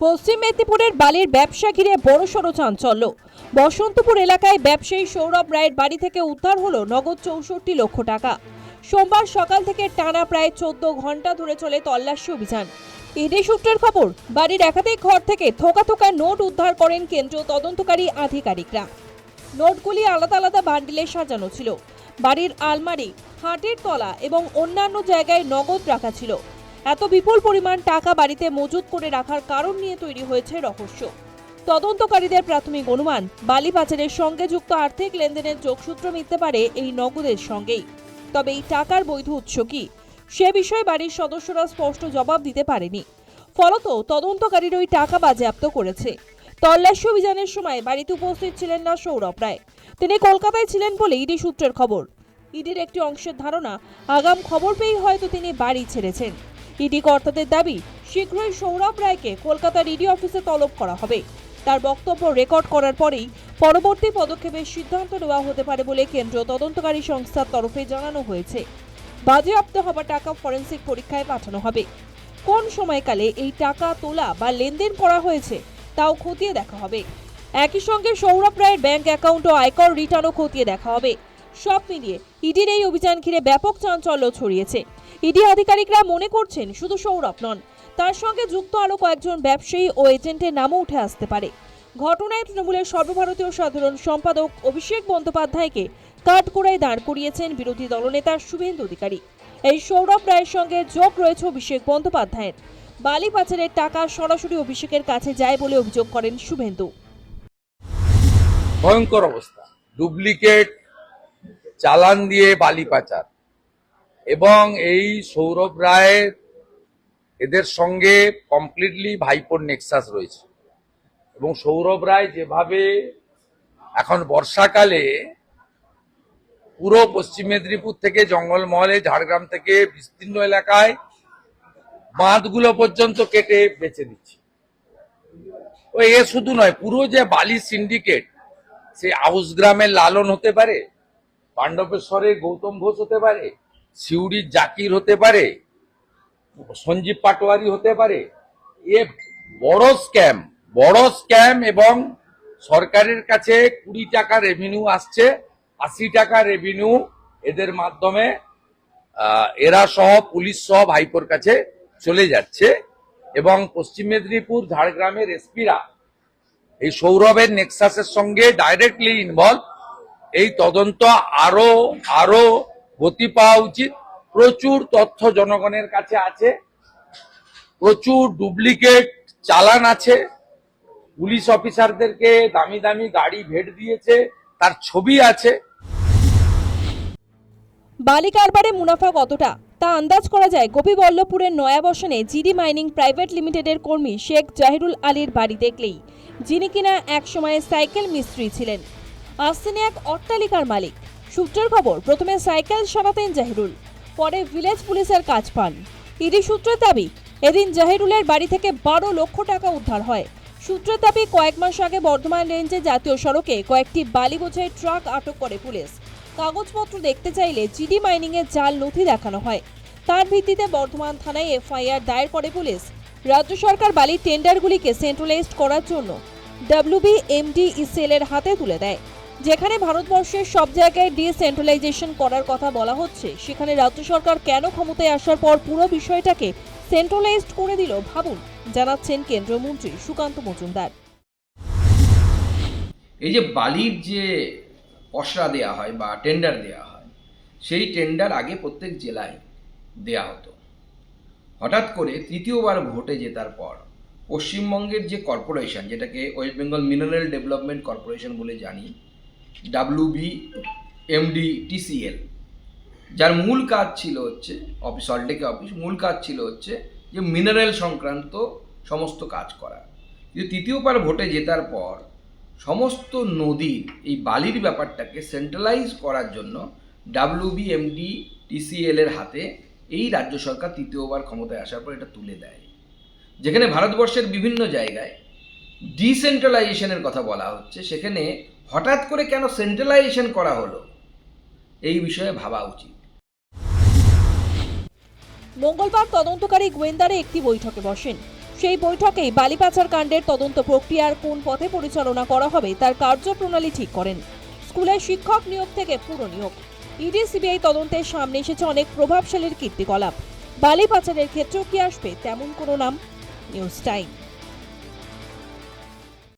পশ্চিম মেদিনীপুরের বালির ব্যবসা ঘিরে বড়সড় চাঞ্চল্য। বসন্তপুর এলাকায় ব্যবসায়ী সৌরভ রায়ের বাড়ি থেকে উদ্ধার হলো নগদ চৌষট্টি লক্ষ টাকা। সোমবার সকাল থেকে টানা প্রায় চোদ্দ ঘণ্টা ধরে চলে তল্লাশি অভিযান। ইডি সূত্রের খবর, বাড়ির একাধিক ঘর থেকে থোকা থোকা নোট উদ্ধার করেন কেন্দ্রীয় তদন্তকারী আধিকারিকরা। নোটগুলি আলাদা আলাদা বান্ডিলে সাজানো ছিল। বাড়ির আলমারি, হাটের তলা এবং অন্যান্য জায়গায় নগদ রাখা ছিল। এত বিপুল পরিমাণ টাকা বাড়িতে মজুত করে রাখার কারণ নিয়ে তৈরি হয়েছে রহস্য। তদন্তকারীদের প্রাথমিক অনুমান বালি পাচারের সঙ্গে যুক্ত আর্থিক লেনদেনের যোগসূত্র মিলতে পারে এই নগদের সঙ্গেই। তবে এই টাকার বৈধ উৎস কি? সে বিষয়ে বাড়ির সদস্যরা স্পষ্ট জবাব দিতে পারেনি। ফলত তদন্তকারীর ওই টাকা বাজেয়াপ্ত করেছে। তল্লাশি অভিযানের সময় বাড়িতে উপস্থিত ছিলেন না সৌরভ রায়। তিনি কলকাতায় ছিলেন বলে ইডি সূত্রের খবর। ইডির একটি অংশের ধারণা, আগাম খবর পেয়েই হয়তো তিনি বাড়ি ছেড়েছেন। ইডি কর্তাদের দাবি, শীঘ্রই সৌরভ রায়কে কলকাতার ইডি অফিসে তলব করা হবে। তার বক্তব্য রেকর্ড করার পরেই পরবর্তী পদক্ষেপের সিদ্ধান্ত নেওয়া হতে পারে বলে কেন্দ্রীয় তদন্তকারী সংস্থার তরফে জানানো হয়েছে। বাজেয়াপ্ত হওয়া টাকা ফরেন্সিক পরীক্ষায় পাঠানো হবে। কোন সময়কালে এই টাকা তোলা বা লেনদেন করা হয়েছে তাও খতিয়ে দেখা হবে। একই সঙ্গে সৌরভ রায়ের ব্যাংক অ্যাকাউন্ট ও আয়কর রিটার্নও খতিয়ে দেখা হবে। সব মিলিয়ে ইডির এই অভিযান ঘিরে ব্যাপক চাঞ্চল্য ছড়িয়েছে। ইডি আধিকারিকরা মনে করছেন শুধু সৌরভ নন, তার সঙ্গে যুক্ত আরও কয়েকজন ব্যবসায়ী ও এজেন্টের নামও উঠে আসতে পারে। ঘটনায় তৃণমূলের সর্বভারতীয় সাধারণ সম্পাদক অভিষেক বন্দ্যোপাধ্যায়কে কাঠগোড়ায় দাঁড় করিয়েছেন বিরোধী দলনেতা শুভেন্দু অধিকারী। এই সৌরভ রায়ের সঙ্গে যোগ রয়েছে অভিষেক বন্দ্যোপাধ্যায়ের। বালি পাচারের টাকা সরাসরি অভিষেকের কাছে যায় বলে অভিযোগ করেন শুভেন্দু। ভয়ঙ্কর অবস্থা। ডুপ্লিকেট চালান দিয়ে বালি পাচার এবং এই সৌরভ রায়ের এদের সঙ্গে কমপ্লিটলি ভাইপোর নেক্সাস রয়েছে। এবং সৌরভ রায় যেভাবে এখন বর্ষাকালে পুরো পশ্চিম মেদিনীপুর থেকে জঙ্গলমহলে, ঝাড়গ্রাম থেকে বিস্তীর্ণ এলাকায় বাঁধগুলো পর্যন্ত কেটে বেচে দিচ্ছে। ও এ শুধু নয়, পুরো যে বালি সিন্ডিকেট সে আউস গ্রামের লালন হতে পারে, পাণ্ডবেশ্বরের গৌতম ঘোষ হতে পারে সিউড়ির জাকির হতে পারে, সঞ্জীব পাটোয়ারি হতে পারে, এ বড় স্ক্যাম বড় স্ক্যাম এবং সরকারের কাছে কুড়ি টাকা রেভিনিউ আসছে, আশি টাকা রেভিনিউ এদের মাধ্যমে এরা সহ পুলিশ সহ ভাইপোর কাছে চলে যাচ্ছে এবং পশ্চিম মেদিনীপুর, ঝাড়গ্রামের এসপিরা এই সৌরভের নেক্সাসের সঙ্গে ডাইরেক্টলি ইনভলভ এই তদন্ত আরও আরও গতি পাওয়া উচিত। প্রচুর তথ্য জনগণের কাছে আছে। প্রচুর ডুপ্লিকেট চালান আছে। পুলিশ অফিসারদেরকে দামি দামি গাড়ি ভেট দিয়েছে। তার ছবি আছে। বালি কারবারে মুনাফা কতটা? তা আন্দাজ করা যায় গোপীবল্লভপুরের নয়াবসনে জিডি মাইনিং প্রাইভেট লিমিটেডের কর্মী শেখ জাহিরুল আলীর বাড়ি দেখলেই যিনি কিনা একসময় সাইকেল মিস্ত্রি ছিলেন। আজ তিনি এক অট্টালিকার মালিক। সূত্রের খবর, প্রথমে সাইকেল সারাতেন জাহিরুল, পরে ভিলেজ পুলিশের কাজ পান। ইডি সূত্রের দাবি, এদিন জাহিরুলের বাড়ি থেকে বারো লক্ষ টাকা উদ্ধার হয়। সূত্রের দাবি, কয়েক মাস আগে বর্ধমান রেঞ্জে জাতীয় সড়কে কয়েকটি বালি বোঝাই ট্রাক আটক করে পুলিশ। কাগজপত্র দেখতে চাইলে জিডি মাইনিং এর জাল নথি দেখানো হয়। তার ভিত্তিতে বর্ধমান থানায় এফআইআর দায়ের করে পুলিশ। রাজ্য সরকার বালির টেন্ডারগুলিকে সেন্ট্রালাইজড করার জন্য ডাব্লিউবি এমডি ইসেলের হাতে তুলে দেয়। যেখানে ভারতবর্ষের সব জায়গায় ডিসেন্ট্রালাইজেশন করার কথা বলা হচ্ছে, সেখানে রাজ্য সরকার কেন ক্ষমতায় আসার পর পুরো বিষয়টাকে সেন্ট্রালাইজড করে দিল ভাবুন, জানাচ্ছেন কেন্দ্রীয় মন্ত্রী সুকান্ত মজুমদার। এই যে বালির যে পসরা দেয়া হয় বা টেন্ডার দেয়া হয়, সেই টেন্ডার আগে প্রত্যেক জেলায় দেয়া হতো। হঠাৎ করে তৃতীয়বার ভোটে জেতার পর পশ্চিমবঙ্গের যে কর্পোরেশন যেটাকে West Bengal mineral development corporation বলে জানি ডাব্লিউবি এমডি টিসিএল যার মূল কাজ ছিল হচ্ছে, অফিস সল্টেকে অফিস মূল কাজ ছিল হচ্ছে যে মিনারেল সংক্রান্ত সমস্ত কাজ করা। কিন্তু তৃতীয়বার ভোটে জেতার পর সমস্ত নদীর, এই বালির ব্যাপারটাকে সেন্ট্রালাইজ করার জন্য ডাব্লিউবিএমডি টিসিএল এর হাতে এই রাজ্য সরকার তৃতীয়বার ক্ষমতায় আসার পর এটা তুলে দেয়। যেখানে ভারতবর্ষের বিভিন্ন জায়গায় ডিসেন্ট্রালাইজেশনের কথা বলা হচ্ছে, সেখানে হঠাৎ করে কেন সেন্ট্রালাইজেশন করা হলো? এই বিষয়ে ভাবা উচিত। মঙ্গলবার তদন্তকারী গোয়েন্দারা একটি বৈঠকে বসেন। সেই বৈঠকেই বালি পাচার কাণ্ডের তদন্ত প্রক্রিয়ার কোন পথে পরিচালনা করা হবে তার কার্যপ্রণালী ঠিক করেন। স্কুলের শিক্ষক নিয়োগ থেকে পুরো নিয়োগ। ইডি, সিবিআই তদন্তের সামনে এসেছে অনেক প্রভাবশালীর কীর্তিকলাপ। বালি পাচারের ক্ষেত্রেও কি আসবে তেমন কোনো নাম? News time.